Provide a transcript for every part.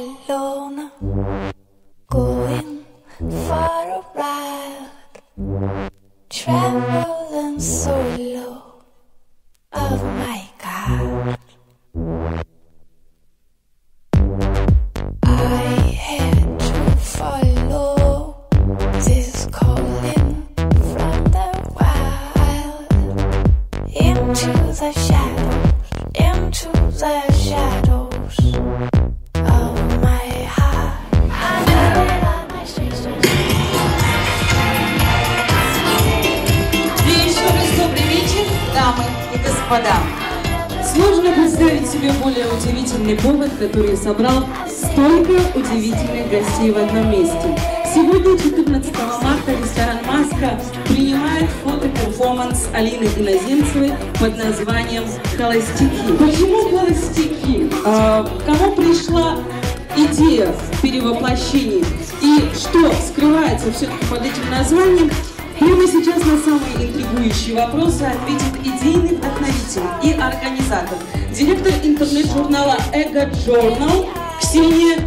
alone, going for a ride, traveling solo. Oh my God. I had to follow this calling from the wild into the shadows, into the господа. Сложно представить себе более удивительный повод, который собрал столько удивительных гостей в одном месте. Сегодня, 14 марта, ресторан «Маска» принимает фото-перформанс Алины Иноземцевой под названием «Холостяки». Почему холостяки? А, кому пришла идея в перевоплощении и что скрывается все-таки под этим названием, Прямо сейчас на самые интригующие вопросы ответит идейный вдохновитель и организатор, директор интернет-журнала Эго Journal Ксения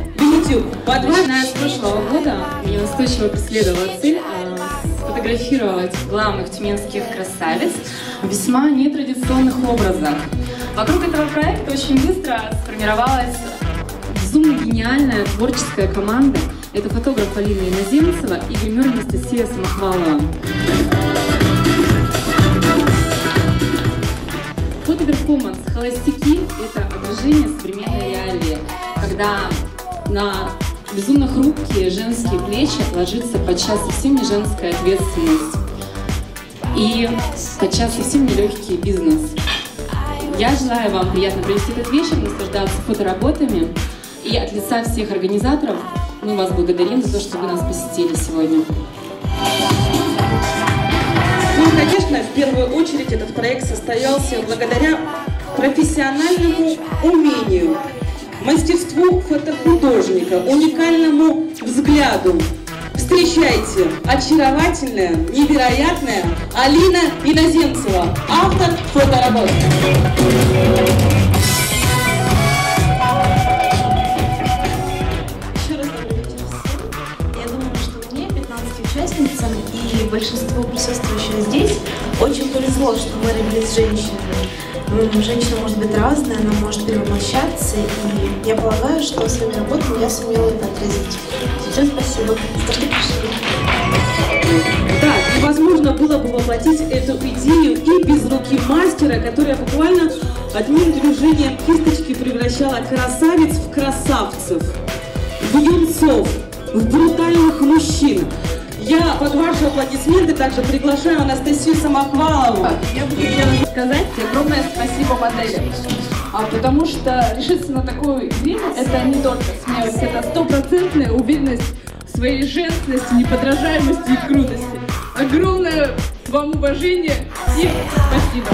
ваш- Начиная с прошлого года меня настойчиво преследовала цель а, сфотографировать главных тюменских красавиц в весьма нетрадиционных образах. Вокруг этого проекта очень быстро сформировалась безумно гениальная творческая команда. Это фотограф Алина Иноземцева и гример Анастасия Самохвалова. Фотоперформанс «Холостяки» — это отражение современной реалии, когда на безумно хрупкие женские плечи ложится подчас совсем не женская ответственность и подчас совсем нелегкий бизнес. Я желаю вам приятно провести этот вечер, наслаждаться фотоработами. И от лица всех организаторов мы вас благодарим за то, что вы нас посетили сегодня. Ну, и, конечно, в первую очередь этот проект состоялся благодаря профессиональному умению, мастерству фотохудожника, уникальному взгляду. Встречайте, очаровательная, невероятная Алина Иноземцева, автор фоторабот. Присутствующих здесь очень повезло, что мы родились женщинами. М, Женщина может быть разная, она может перевоплощаться, и я полагаю, что своими работами я сумела это отразить. Всем спасибо, за что. Да, невозможно было бы воплотить эту идею и без руки мастера, которая буквально одним движением кисточки превращала красавиц в красавцев, в юнцов, в брутальных мужчин. Я под ваши аплодисменты также приглашаю Анастасию Самохвалову. Я буду первым сказать огромное спасибо моделям. А потому что решиться на такую идею – это не только смелость, это стопроцентная уверенность в своей женственности, неподражаемости и крутости. Огромное вам уважение и спасибо.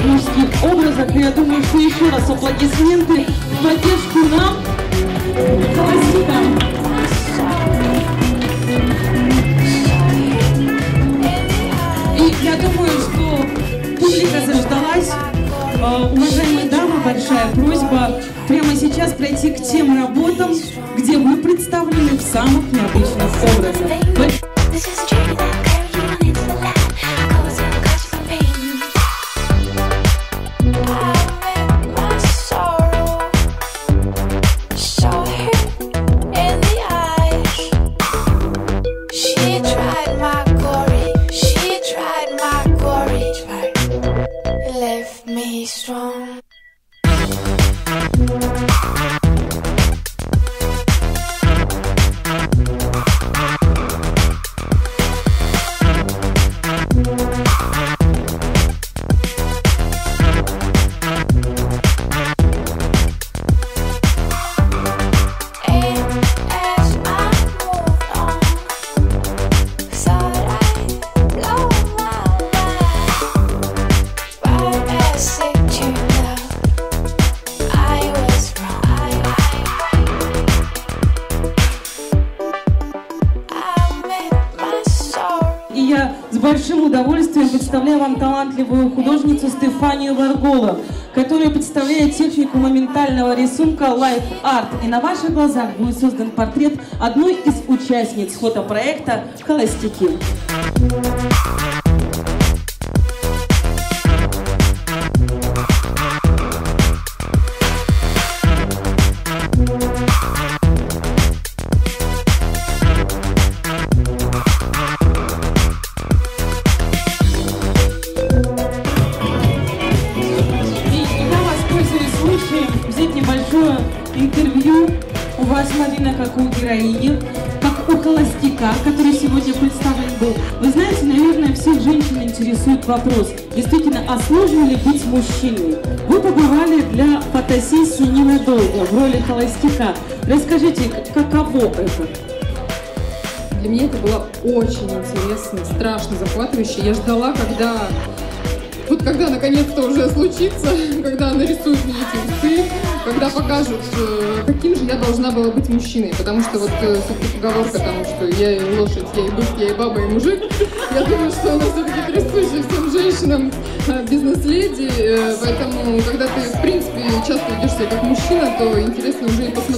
В мужских образах. И я думаю, что еще раз аплодисменты в поддержку нам, холостякам. И я думаю, что публика заждалась. Э, Уважаемые дамы, большая просьба прямо сейчас пройти к тем работам, где вы представлены в самых необычных образах. Tried my представляю вам талантливую художницу Стефанию Варгола, которая представляет технику моментального рисунка Life Art. И на ваших глазах будет создан портрет одной из участниц фотопроекта «Холостяки». Героини, как у холостяка, который сегодня представлен был. Вы знаете, наверное, всех женщин интересует вопрос, действительно, а сложно ли быть мужчиной? Вы побывали для фотосессии ненадолго в роли холостяка. Расскажите, каково это? Для меня это было очень интересно, страшно захватывающе. Я ждала, когда... Вот когда наконец-то уже случится, когда нарисуют мне эти усы, когда покажут, э, каким же я должна была быть мужчиной. Потому что вот э, поговорка там, что я и лошадь, я и бык, я и баба, и мужик. Я думаю, что она все-таки присуща всем женщинам э, бизнес-леди. Поэтому, когда ты, в принципе, часто ведешь себя как мужчина, то интересно уже и посмотреть,